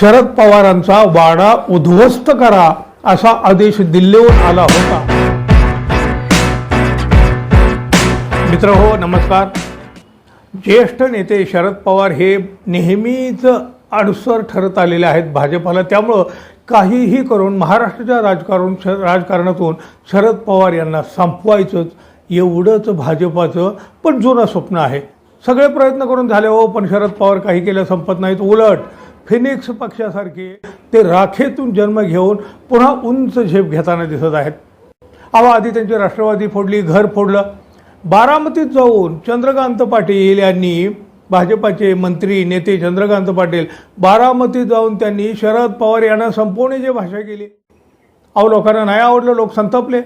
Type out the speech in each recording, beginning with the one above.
शरद पवारांचा वाडा उद्ध्वस्त करा असा आदेश दिल्लीहून आला होता. मित्र हो नमस्कार. ज्येष्ठ नेते शरद पवार हे नेहमीच अडसर ठरत आलेले आहेत भाजपाला. त्यामुळं काहीही करून महाराष्ट्राच्या राजकारण श राजकारणातून शरद पवार यांना संपवायचंच एवढंच भाजपाचं पण जुनं स्वप्न आहे. सगळे प्रयत्न करून झाले हो पण शरद पवार काही केलं संपत नाहीत. उलट फिनिक्स पक्षासारखे ते राखेतून जन्म घेऊन पुन्हा उंच झेप घेताना दिसत आहेत. अहो आधी त्यांची राष्ट्रवादी फोडली घर फोडलं. बारामतीत जाऊन चंद्रकांत पाटील यांनी भाजपाचे मंत्री नेते चंद्रकांत पाटील बारामतीत जाऊन त्यांनी शरद पवार यांना संपवण्याची भाषा केली. अहो लोकांना नाही आवडलं लोक संतापले.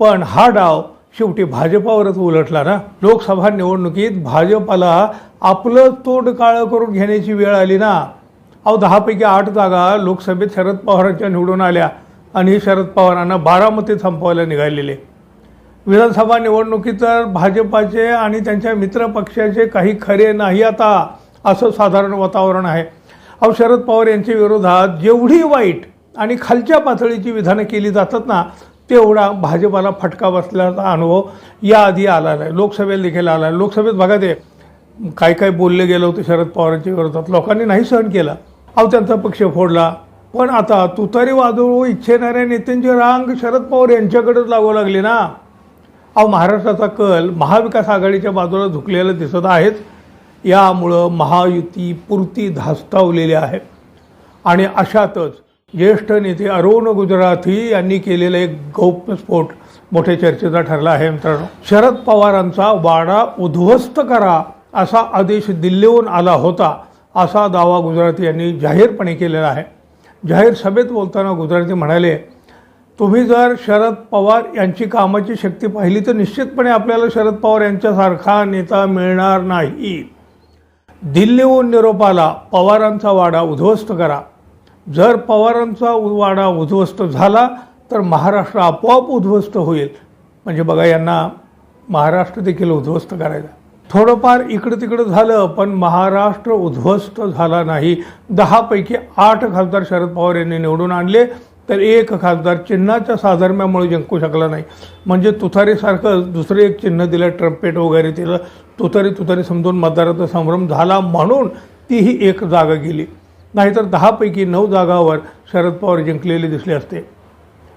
पण हा डाव शेवटी भाजपावरच उलटला ना. लोकसभा निवडणुकीत भाजपाला आपलं तोंड काळं करून घेण्याची वेळ आली ना. अहो दहापैकी आठ जागा लोकसभेत शरद पवारांच्या निवडून आल्या आणि शरद पवारांना बारामती संपवायला निघालेले. विधानसभा निवडणुकीत तर भाजपाचे आणि त्यांच्या मित्र पक्षाचे काही खरे नाही आता असं साधारण वातावरण आहे. अहो शरद पवार यांच्या विरोधात जेवढी वाईट आणि खालच्या पातळीची विधानं केली जातात ना तेवढा भाजपाला फटका बसल्याचा अनुभव याआधी आला नाही. लोकसभेला देखील आला आहे लोकसभेत बघा ते काय काय बोलले गेलं होतं शरद पवारांच्या विरोधात. लोकांनी नाही सहन केला. अहो त्यांचा पक्ष फोडला. पण आता तुतारी वाजवू इच्छेणाऱ्या नेत्यांची रांग शरद पवार यांच्याकडेच लागू लागली ना. अहो महाराष्ट्राचा कल महाविकास आघाडीच्या बाजूला झुकलेला दिसत आहेच यामुळं महायुती पुरती धास्तावलेली आहे. आणि अशातच ज्येष्ठ नेते अरुण गुजराती यांनी केलेला एक गौप्यस्फोट मोठ्या चर्चेचा ठरला आहे मित्रांनो. शरद पवारांचा वाडा उद्ध्वस्त करा असा आदेश दिल्लीहून आला होता असा दावा गुजराती यांनी जाहीरपणे केलेला आहे. जाहीर सभेत बोलताना गुजराती म्हणाले तुम्ही जर शरद पवार यांची कामाची शक्ती पाहिली तर निश्चितपणे आपल्याला शरद पवार यांच्यासारखा नेता मिळणार नाही. दिल्लीहून निरोपाला पवारांचा वाडा उद्ध्वस्त करा. जर पवारांचा उ- वाडा उद्ध्वस्त झाला तर महाराष्ट्र आपोआप उद्ध्वस्त होईल. म्हणजे बघा यांना महाराष्ट्र देखील उद्ध्वस्त करायचा थोडंफार इकडं तिकडं झालं पण महाराष्ट्र उद्ध्वस्त झाला नाही. दहापैकी आठ खासदार शरद पवार यांनी निवडून आणले तर एक खासदार चिन्हाच्या साधर्म्यामुळे जिंकू शकला नाही. म्हणजे तुतारीसारखं दुसरं एक चिन्ह दिलं ट्रम्पेट वगैरे दिलं तुतारी तुतारी समजून मतदाराचा संभ्रम झाला म्हणून तीही एक जागा गेली. नाहीतर दहापैकी नऊ जागावर शरद पवार जिंकलेले दिसले असते.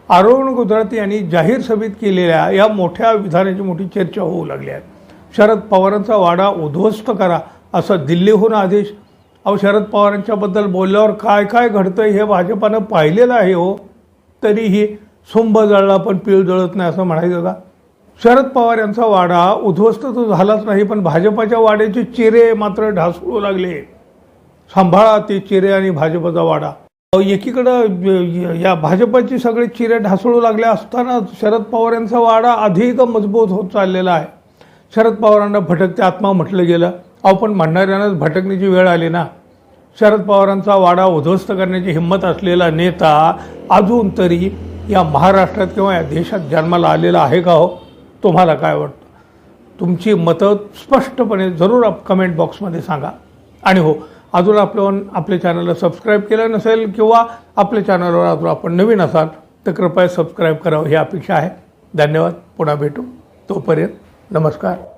आरोहण गुजराती यांनी जाहीर सभेत केलेल्या या मोठ्या विधानाची मोठी चर्चा होऊ लागली आहे. शरद पवारांचा वाडा उद्ध्वस्त करा असा दिल्लीहून आदेश. अहो शरद पवारांच्याबद्दल बोलल्यावर काय काय घडतंय हे भाजपानं पाहिलेलं आहे हो. तरीही सुंभ जळला पण पीळ जळत नाही असं म्हणायचं का? शरद पवार यांचा वाडा उद्ध्वस्त तर झालाच नाही पण भाजपाच्या वाड्याचे चिरे मात्र ढासळू लागले. सांभाळा ते चिरे आणि भाजपचा वाडा. एकीकडं या भाजपाची सगळे चिरे ढासळू लागले असताना शरद पवार यांचा वाडा अधिक मजबूत होत चाललेला आहे. शरद पवारांना भटकते आत्मा म्हटलं गेलं. अहो पण म्हणणाऱ्यांनाच भटकण्याची वेळ आली ना. शरद पवारांचा वाडा उद्ध्वस्त करण्याची हिंमत असलेला नेता अजून तरी या महाराष्ट्रात किंवा या देशात जन्माला आलेला आहे का हो? तुम्हाला काय वाटतं? तुमची मतं स्पष्टपणे जरूर कमेंट बॉक्समध्ये सांगा. आणि हो अजून आपण आपल्या चॅनलला सबस्क्राईब केलं नसेल किंवा आपल्या चॅनलवर अजून आपण नवीन असाल तर कृपया सबस्क्राईब करावं. ही अपेक्षा आहे. धन्यवाद. पुन्हा भेटू. तोपर्यंत नमस्कार.